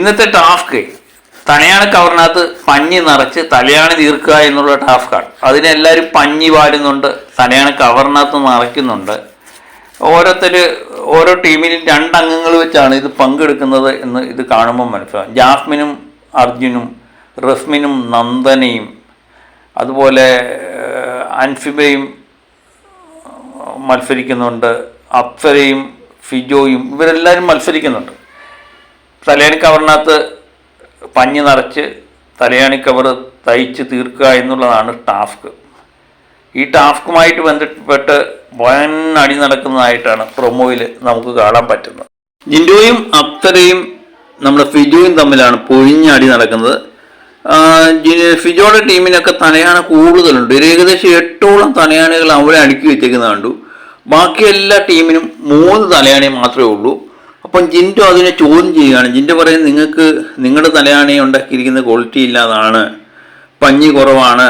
ഇന്നത്തെ ടാസ്ക് തണയാണ് കവറിനകത്ത് പഞ്ഞി നിറച്ച് തലയാണ് തീർക്കുക എന്നുള്ള ടാസ്ക്കാണ് അതിനെല്ലാവരും പഞ്ഞി വാരുന്നുണ്ട് തനയാണ് കവറിനകത്ത് നിറയ്ക്കുന്നുണ്ട്. ഓരോരുത്തർ ഓരോ ടീമിലും രണ്ടംഗങ്ങൾ വെച്ചാണ് ഇത് പങ്കെടുക്കുന്നത് എന്ന് ഇത് കാണുമ്പോൾ മനസ്സിലാവും. ജാസ്മിനും അർജുനും റസ്മിനും നന്ദനയും അതുപോലെ അൻഫിബയും മത്സരിക്കുന്നുണ്ട്. അപ്സരയും ഫിജോയും ഇവരെല്ലാവരും മത്സരിക്കുന്നുണ്ട്. തലയാണി കവറിനകത്ത് പഞ്ഞ് നിറച്ച് തലയണി കവർ തയ്ച്ച് തീർക്കുക എന്നുള്ളതാണ് ടാസ്ക്. ഈ ടാസ്കുമായിട്ട് ബന്ധപ്പെട്ട് വൻ അടി നടക്കുന്നതായിട്ടാണ് പ്രൊമോയിൽ നമുക്ക് കാണാൻ പറ്റുന്നത്. ജിൻഡോയും അക്തരയും നമ്മുടെ ഫിജോയും തമ്മിലാണ് പൊഴിഞ്ഞ അടി നടക്കുന്നത്. ഫിജോയുടെ ടീമിനൊക്കെ തലയാണ കൂടുതലുണ്ട്. ഏകദേശം എട്ടോളം തലയാണികൾ അവിടെ അടുക്കി വെച്ചേക്കുന്നത് കണ്ടു. ബാക്കി എല്ലാ ടീമിനും മൂന്ന് തലയാണി മാത്രമേ ഉള്ളൂ. അപ്പം ജിൻഡോ അതിനെ ചോദ്യം ചെയ്യുകയാണ്. ജിൻഡോ പറയുന്നത് നിങ്ങൾക്ക് നിങ്ങളുടെ തലയാണി ഉണ്ടാക്കിയിരിക്കുന്ന ക്വാളിറ്റി ഇല്ലാതാണ്. പഞ്ഞി കുറവാണ്.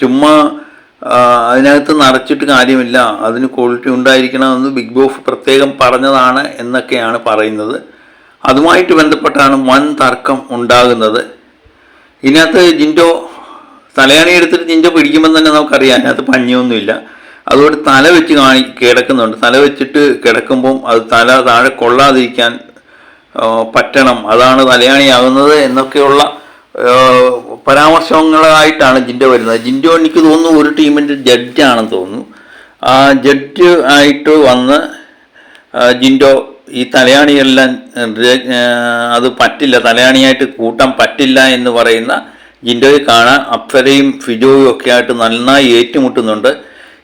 ചുമ്മാ അതിനകത്ത് നിറച്ചിട്ട് കാര്യമില്ല. അതിന് ക്വാളിറ്റി ഉണ്ടായിരിക്കണമെന്ന് ബിഗ് ബോസ് പ്രത്യേകം പറഞ്ഞതാണ് എന്നൊക്കെയാണ് പറയുന്നത്. അതുമായിട്ട് ബന്ധപ്പെട്ടാണ് വൻ തർക്കം ഉണ്ടാകുന്നത്. ഇതിനകത്ത് ജിൻഡോ തലയാണി എടുത്തിട്ട് ജിൻഡോ പിടിക്കുമ്പോൾ തന്നെ നമുക്കറിയാം അതിനകത്ത് പഞ്ഞിയൊന്നുമില്ല. അതുകൊണ്ട് തല വെച്ച് കാണി കിടക്കുന്നുണ്ട്. തല വെച്ചിട്ട് കിടക്കുമ്പം അത് തല താഴെ കൊള്ളാതിരിക്കാൻ പറ്റണം. അതാണ് തലയാണിയാകുന്നത് എന്നൊക്കെയുള്ള പരാമർശങ്ങളായിട്ടാണ് ജിൻഡോ വരുന്നത്. ജിൻഡോ എനിക്ക് തോന്നുന്നു ഒരു ടീമിന്റെ ജഡ്ജാണെന്ന് തോന്നുന്നു. ആ ജഡ്ജ് ആയിട്ട് വന്ന് ജിൻഡോ ഈ തലയാണിയെല്ലാം അത് പറ്റില്ല തലയാണിയായിട്ട് കൂട്ടാൻ പറ്റില്ല എന്ന് പറയുന്ന ജിൻഡോയെ കാണാൻ അപ്സരയും ഫിജോയും ഒക്കെ ആയിട്ട് നന്നായി ഏറ്റുമുട്ടുന്നുണ്ട്.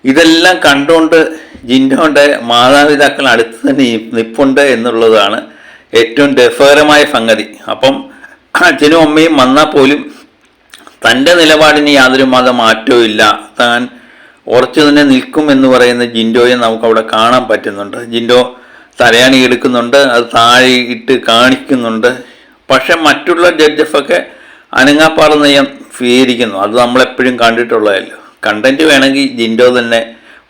ഇതെല്ലാം കണ്ടുകൊണ്ട് ജിൻഡോന്റെ മാതാപിതാക്കൾ അടുത്ത് തന്നെ നിപ്പുണ്ട് എന്നുള്ളതാണ് ഏറ്റവും രസകരമായ സംഗതി. അപ്പം അച്ഛനും അമ്മയും വന്നാൽ പോലും തന്റെ നിലപാടിന് യാതൊരു മത മാറ്റവും ഇല്ല. താൻ ഉറച്ചു തന്നെ നിൽക്കും എന്ന് പറയുന്ന ജിൻഡോയെ നമുക്ക് അവിടെ കാണാൻ പറ്റുന്നുണ്ട്. ജിൻഡോ തലയാണി എടുക്കുന്നുണ്ട് അത് താഴെ ഇട്ട് കാണിക്കുന്നുണ്ട്. പക്ഷെ മറ്റുള്ള ജഡ്ജസൊക്കെ അനങ്ങാപ്പാറ നയം സ്വീകരിക്കുന്നു. അത് നമ്മളെപ്പോഴും കണ്ടിട്ടുള്ളതല്ലോ. കണ്ടന്റ് വേണമെങ്കിൽ ജിൻഡോ തന്നെ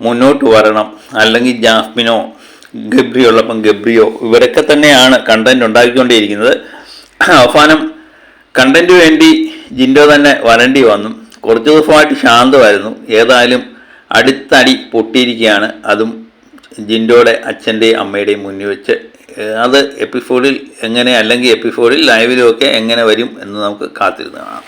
മുന്നോട്ട് വരണം. അല്ലെങ്കിൽ ജാസ്മിനോ ഗബ്രിയോ ഉള്ളപ്പം ഗബ്രിയോ ഇവരൊക്കെ തന്നെയാണ് കണ്ടന്റ് ഉണ്ടാക്കിക്കൊണ്ടിരിക്കുന്നത്. അവസാനം കണ്ടന്റ് വേണ്ടി ജിൻഡോ തന്നെ വരേണ്ടി വന്നു. കുറച്ച് ദിവസമായിട്ട് ശാന്തമായിരുന്നു. ഏതായാലും അടുത്തടി പൊട്ടിയിരിക്കുകയാണ്. അതും ജിൻഡോയുടെ അച്ഛന്റെയും അമ്മയുടെയും മുന്നിൽ വെച്ച്. അത് എപ്പിസോഡിൽ എങ്ങനെ അല്ലെങ്കിൽ എപ്പിസോഡിൽ ലൈവിലും ഒക്കെ എങ്ങനെ വരും എന്ന് നമുക്ക് കാത്തിരുന്ന് കാണാം.